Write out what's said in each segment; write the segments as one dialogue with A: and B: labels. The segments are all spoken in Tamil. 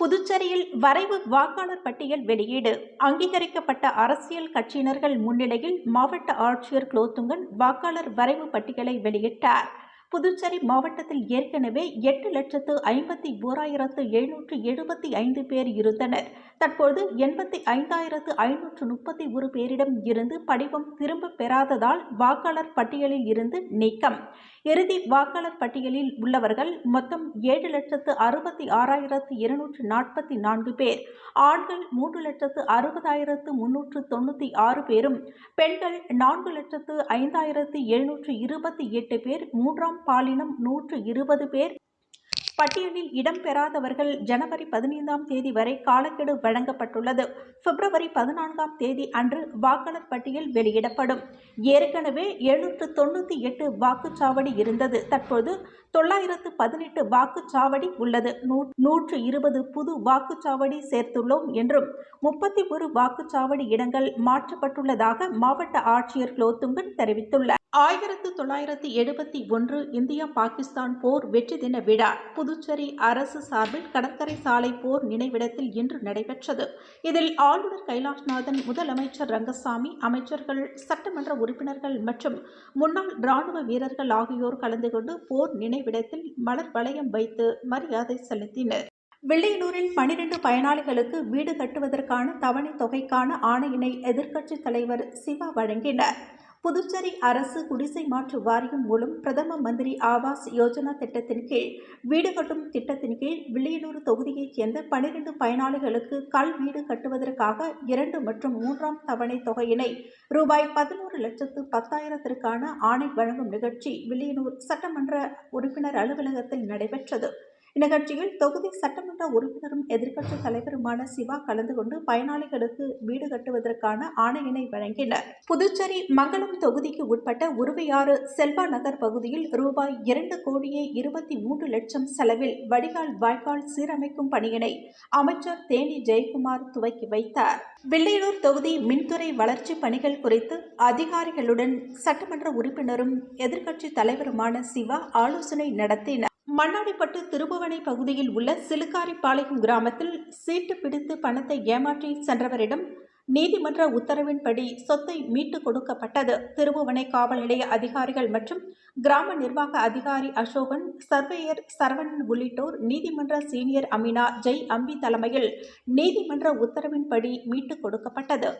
A: புதுச்சேரியில் வரைவு வாக்காளர் பட்டியல் வெளியீடு. அங்கீகரிக்கப்பட்ட அரசியல் கட்சியினர்கள் முன்னிலையில் மாவட்ட ஆட்சியர் குலோத்துங்கன் வாக்காளர் வரைவு பட்டியலை வெளியிட்டார். புதுச்சேரி மாவட்டத்தில் ஏற்கனவே எட்டு லட்சத்து ஐம்பத்தி ஓராயிரத்து எழுநூற்று எழுபத்தி ஐந்து பேர் இருந்தனர். தற்போது எண்பத்தி ஐந்தாயிரத்து ஐநூற்று முப்பத்தி ஒரு பேரிடம் இருந்து படிவம் திரும்ப பெறாததால் வாக்காளர் பட்டியலில் இருந்து நீக்கம். இறுதி வாக்காளர் பட்டியலில் உள்ளவர்கள் மொத்தம் ஏழு லட்சத்து அறுபத்தி ஆறாயிரத்து இருநூற்று நாற்பத்தி நான்கு பேர். ஆண்கள் மூன்று லட்சத்து அறுபதாயிரத்து முன்னூற்று தொண்ணூற்றி ஆறு பேரும் பெண்கள் நான்கு லட்சத்து ஐந்தாயிரத்து எழுநூற்று இருபத்தி எட்டு பேர் மூன்றாம் பாலினம் நூற்று இருபது பேர். பட்டியலில் இடம்பெறாதவர்கள் ஜனவரி பதினைந்தாம் தேதி வரை காலக்கெடு வழங்கப்பட்டுள்ளது. பிப்ரவரி பதினான்காம் தேதி அன்று வாக்காளர் பட்டியல் வெளியிடப்படும். ஏற்கனவே எழுநூற்று தொண்ணூற்றி எட்டு வாக்குச்சாவடி இருந்தது. தற்போது தொள்ளாயிரத்து பதினெட்டு வாக்குச்சாவடி உள்ளது. நூற்று இருபது புது வாக்குச்சாவடி சேர்த்துள்ளோம் என்றும் முப்பத்தி ஒரு வாக்குச்சாவடி இடங்கள் மாற்றப்பட்டுள்ளதாக மாவட்ட ஆட்சியர் குலோத்துங்கன் தெரிவித்துள்ளார். ஆயிரத்து தொள்ளாயிரத்து எழுபத்தி ஒன்று இந்தியா பாகிஸ்தான் போர் வெற்றி தின விழா. புதுச்சேரி அரசு சார்பில் கடற்கரை சாலை போர் நினைவிடத்தில் இன்று நடைபெற்றது. இதில் ஆளுநர் கைலாஷ்நாதன் முதலமைச்சர் ரங்கசாமி அமைச்சர்கள் சட்டமன்ற உறுப்பினர்கள் மற்றும் முன்னாள் ராணுவ வீரர்கள் ஆகியோர் கலந்து கொண்டு போர் நினைவிடத்தில் மலர் வளையம் வைத்து மரியாதை செலுத்தினர். வில்லியனூரில் பனிரெண்டு பயனாளிகளுக்கு வீடு கட்டுவதற்கான தவணை தொகைக்கான ஆணையினை எதிர்க்கட்சித் தலைவர் சிவா வழங்கினார். புதுச்சேரி அரசு குடிசை மாற்று வாரியம் மூலம் பிரதம மந்திரி ஆவாஸ் யோஜனா திட்டத்தின் கீழ் வீடு கட்டும் திட்டத்தின் கீழ் வில்லியனூர் தொகுதியைச் சேர்ந்த பனிரெண்டு பயனாளிகளுக்கு கல் வீடு கட்டுவதற்காக இரண்டு மற்றும் மூன்றாம் தவணை தொகையினை ரூபாய் பதினோரு லட்சத்து பத்தாயிரத்திற்கான ஆணை வழங்கும் நிகழ்ச்சி வில்லியனூர் சட்டமன்ற உறுப்பினர் அலுவலகத்தில் நடைபெற்றது. இந்நிகழ்ச்சியில் தொகுதி சட்டமன்ற உறுப்பினரும் எதிர்க்கட்சி தலைவருமான சிவா கலந்து கொண்டு பயனாளிகளுக்கு வீடு கட்டுவதற்கான ஆணையினை வழங்கினர். புதுச்சேரி மங்களம் தொகுதிக்கு உட்பட்ட உருவையாறு செல்வா நகர் பகுதியில் ரூபாய் இரண்டு கோடியே இருபத்தி மூன்று லட்சம் செலவில் வடிகால் வாய்க்கால் சீரமைக்கும் பணியினை அமைச்சர் தேனி ஜெயக்குமார் துவக்கி வைத்தார். வில்லியனூர் தொகுதி மின்துறை வளர்ச்சி பணிகள் குறித்து அதிகாரிகளுடன் சட்டமன்ற உறுப்பினரும் எதிர்க்கட்சி தலைவருமான சிவா ஆலோசனை நடத்தினார். மண்ணாடிப்பட்டு திருபுவனை பகுதியில் உள்ள சிலுக்காரிப்பாளையம் கிராமத்தில் சீட்டு பிடித்து பணத்தை ஏமாற்றி சென்றவரிடம் நீதிமன்ற உத்தரவின்படி சொத்தை மீட்டு கொடுக்கப்பட்டது. திருபுவனை காவல் நிலைய அதிகாரிகள் மற்றும் கிராம நிர்வாக அதிகாரி அசோகன் சர்வேயர் சரவணன் உள்ளிட்டோர் நீதிமன்ற சீனியர் அமினா ஜெய் அம்பி தலைமையில் நீதிமன்ற உத்தரவின்படி மீட்டு கொடுக்கப்பட்டது.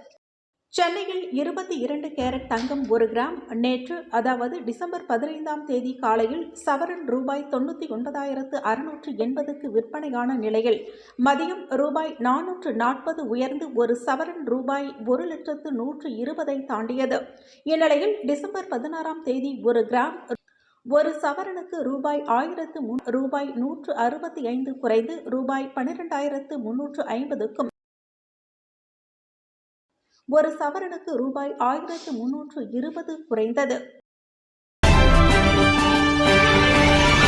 A: சென்னையில் இருபத்தி இரண்டு கேரட் தங்கம் ஒரு கிராம். நேற்று அதாவது டிசம்பர் பதினைந்தாம் தேதி காலையில் சவரன் ரூபாய் தொண்ணூற்றி ஒன்பதாயிரத்து அறுநூற்று எண்பதுக்கு விற்பனையான நிலையில் மதியம் ரூபாய் நானூற்று நாற்பது உயர்ந்து ஒரு சவரன் ரூபாய் ஒரு லட்சத்து நூற்று இருபதை தாண்டியது. இந்நிலையில் டிசம்பர் பதினாறாம் தேதி ஒரு கிராம் ஒரு சவரனுக்கு ரூபாய் ஆயிரத்து முன் ரூபாய் நூற்று அறுபத்தி ஐந்து குறைந்து ரூபாய் பன்னிரெண்டாயிரத்து முன்னூற்று ஐம்பதுக்கும் ஒரு சவரனுக்கு ரூபாய் ஆயிரத்து முன்னூற்று இருபது குறைந்தது.